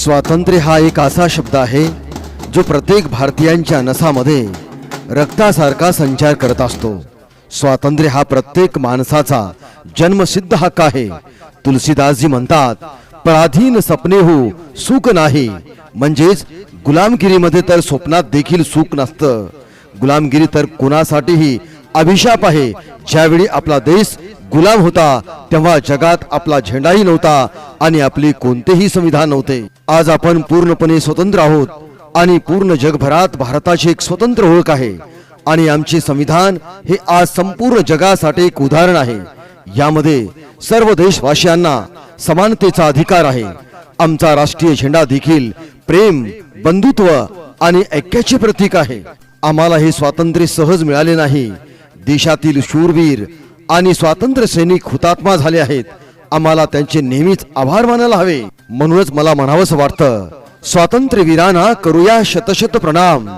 स्वातंत्र्य हा एक असा शब्द आहे जो प्रत्येक भारतीयांच्या नसामध्ये रक्तासारखा संचार करत असतो. स्वातंत्र्य हा प्रत्येक माणसाचा जन्मसिद्ध हक्क आहे. तुलसीदासजी म्हणतात पराधीन सपने हो सुख नाही. म्हणजेच गुलामगिरीमध्ये तर स्वप्नात देखील सुख नसतं. गुलामगिरी तर कुणासाठीही अभिशाप आहे ज्यावेळी आपला देश गुलाम होता तेव्हा जगात आपला झेंडाही नव्हता आणि आपले कोणतेही संविधान नव्हते. आज आपण पूर्णपणे स्वतंत्र आहोत आणि पूर्ण जगभरात भारताची एक स्वतंत्र ओळख आहे. आणि आमचे संविधान हे आज संपूर्ण जगासाठी एक उदाहरण आहे. यामध्ये सर्व देशवासियांना समानतेचा अधिकार आहे. आमचा राष्ट्रीय झेंडा देखील प्रेम बंधुत्व आणि ऐक्याचे प्रतीक आहे. आम्हाला हे स्वातंत्र्य सहज मिळाले नाही. देशातील शूरवीर आणि स्वातंत्र्य सैनिक हुतात्मा झाले आहेत. आम्हाला त्यांचे नेहमीच आभार मानायला हवे. म्हणूनच मला म्हणावंसं वाटतं स्वातंत्र्य वीरांना करूया शतशत प्रणाम.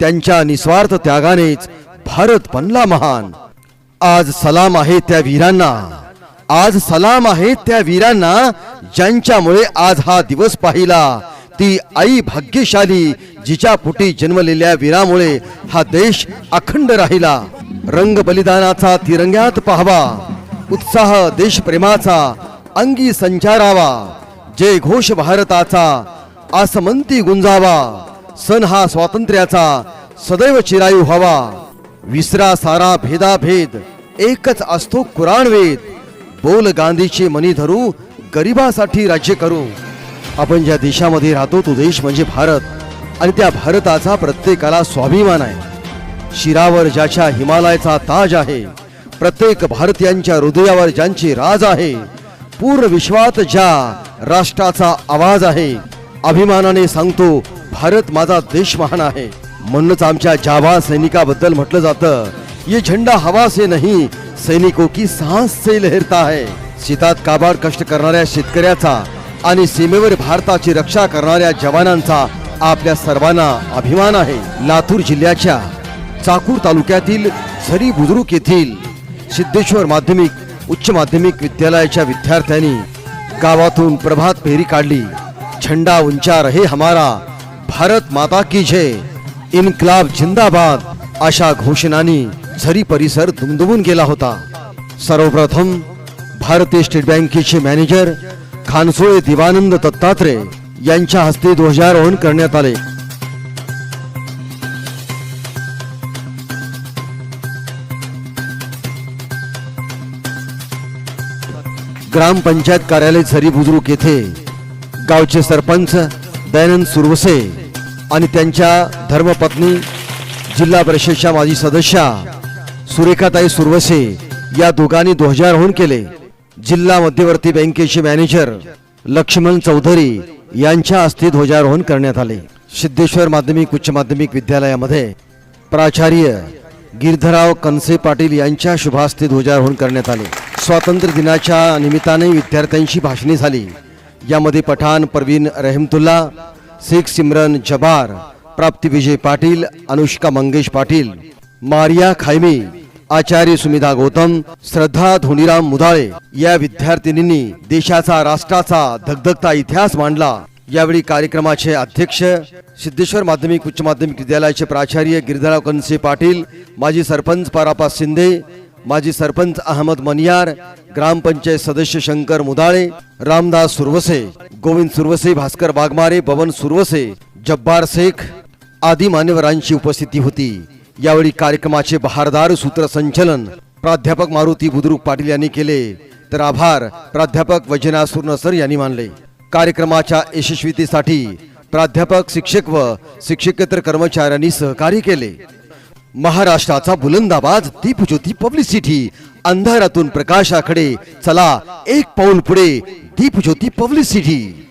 त्यांच्या निस्वार्थ त्यागानेच भारत बनला महान. आज सलाम आहे त्या वीरांना. आज सलाम आहे त्या वीरांना ज्यांच्यामुळे आज हा दिवस पाहिला. ती आई भाग्यशाली जिच्या पोटी जन्मलेल्या वीरामुळे हा देश अखंड राहिला. रंग बलिदानाचा तिरंग्यात पाहावा. उत्साह देशप्रेमाचा अंगी संचारावा. जय घोष भारताचा आसमंती गुंजावा. सण हा स्वातंत्र्याचा सदैव चिरायू व्हावा विसरा सारा भेदाभेद एकच असतो कुराण वेद बोल गांधीचे मनी धरू गरिबासाठी राज्य करू. आपण ज्या देशामध्ये राहतो तो देश म्हणजे भारत. आणि त्या भारताचा प्रत्येकाला स्वाभिमान आहे. शिरावर ज्याच्या हिमालयाचा ताज आहे प्रत्येक भारतीयांच्या हृदयावर ज्यांची राज आहे पूर्ण विश्वात ज्या राष्ट्राचा आवाज आहे अभिमानाने सांगतो भारत माझा देश महान आहे. म्हणूनच आमच्या जावा सैनिकाबद्दल म्हटलं जातं ये झेंडा हवा से नाही सैनिको की सांस से लहरता है. शेतात काबाड कष्ट करणाऱ्या शेतकऱ्याचा आणि सीमेवर भारताची रक्षा करणाऱ्या जवानांचा आपल्या सर्वांना अभिमान आहे. लातूर जिल्ह्याच्या चाकूर तालुक्यातील झरी बुद्रुक येथील सिद्धेश्वर माध्यमिक उच्च माध्यमिक विद्यालयाच्या विद्यार्थ्यांनी गावातून प्रभात फेरी काढली. झंडा उंचा रहे हमारा. भारत माता की जय इनक्लाब जिंदाबाद अशा घोषणांनी झरी परिसर दुमदुमून गेला होता. सर्वप्रथम भारतीय स्टेट बँकेचे मॅनेजर खानसोळे दिवानंद दत्तात्रय यांच्या हस्ते ध्वजारोहण करण्यात आले. ग्रामपंचायत कार्यालय झरी बुद्रुक येथे गावचे सरपंच दयानंद सुरवसे आणि त्यांच्या धर्मपत्नी जिल्हा परिषदच्या माजी सदस्या सुरेखाताई सुरवसे या दोघांनी ध्वजारोहण केले. जिल्हा मध्यवर्ती बँकेचे मॅनेजर लक्ष्मण चौधरी यांच्या हस्ते ध्वजारोहण करण्यात आले. सिद्धेश्वर माध्यमिक उच्च माध्यमिक विद्यालयामध्ये प्राचार्य गिरधराव कनसे पाटील यांच्या शुभास्ते ध्वजारोहण करण्यात आले. स्वातंत्र्य दिनाच्या निमित्ताने विद्यार्थ्यांशी भाषणे झाली. यामध्ये पठाण परवीन रहमतुल्ला शेख सिमरन जबार प्राप्ती विजय पाटील अनुष्का मंगेश पाटील मारिया खायमी आचार्य सुमिधा गौतम श्रद्धा धोनीराम मुदाळे या विद्यार्थिनींनी देशाचा राष्ट्राचा धगधगता इतिहास मांडला. यावेळी कार्यक्रमाचे अध्यक्ष सिद्धेश्वर माध्यमिक उच्च माध्यमिक विद्यालयाचे प्राचार्य गिरधराव कनसे पाटील माजी सरपंच पारापा शिंदे माजी सरपंच अहमद मनियार ग्रामपंचायत सदस्य शंकर मुदाळे रामदास सुरवसे गोविंद सुरवसे भास्कर बागमारे पवन सुरवसे जब्बार शेख आदी मान्यवरांची उपस्थिती होती. यावेळी कार्यक्रमाचे बहारदार सूत्रसंचलन प्राध्यापक मारुती बुद्रुक पाटील यांनी केले. तर आभार प्राध्यापक वैजनाथ सुरनसर यांनी मानले. कार्यक्रमाच्या यशस्वीतेसाठी प्राध्यापक शिक्षक व शिक्षकेतर कर्मचाऱ्यांनी सहकार्य केले. महाराष्ट्राचा बुलंदाबाज दीपज्योती पब्लिसिटी. अंधारातून प्रकाशाकडे चला एक पाऊल पुढे दीपज्योती पब्लिसिटी.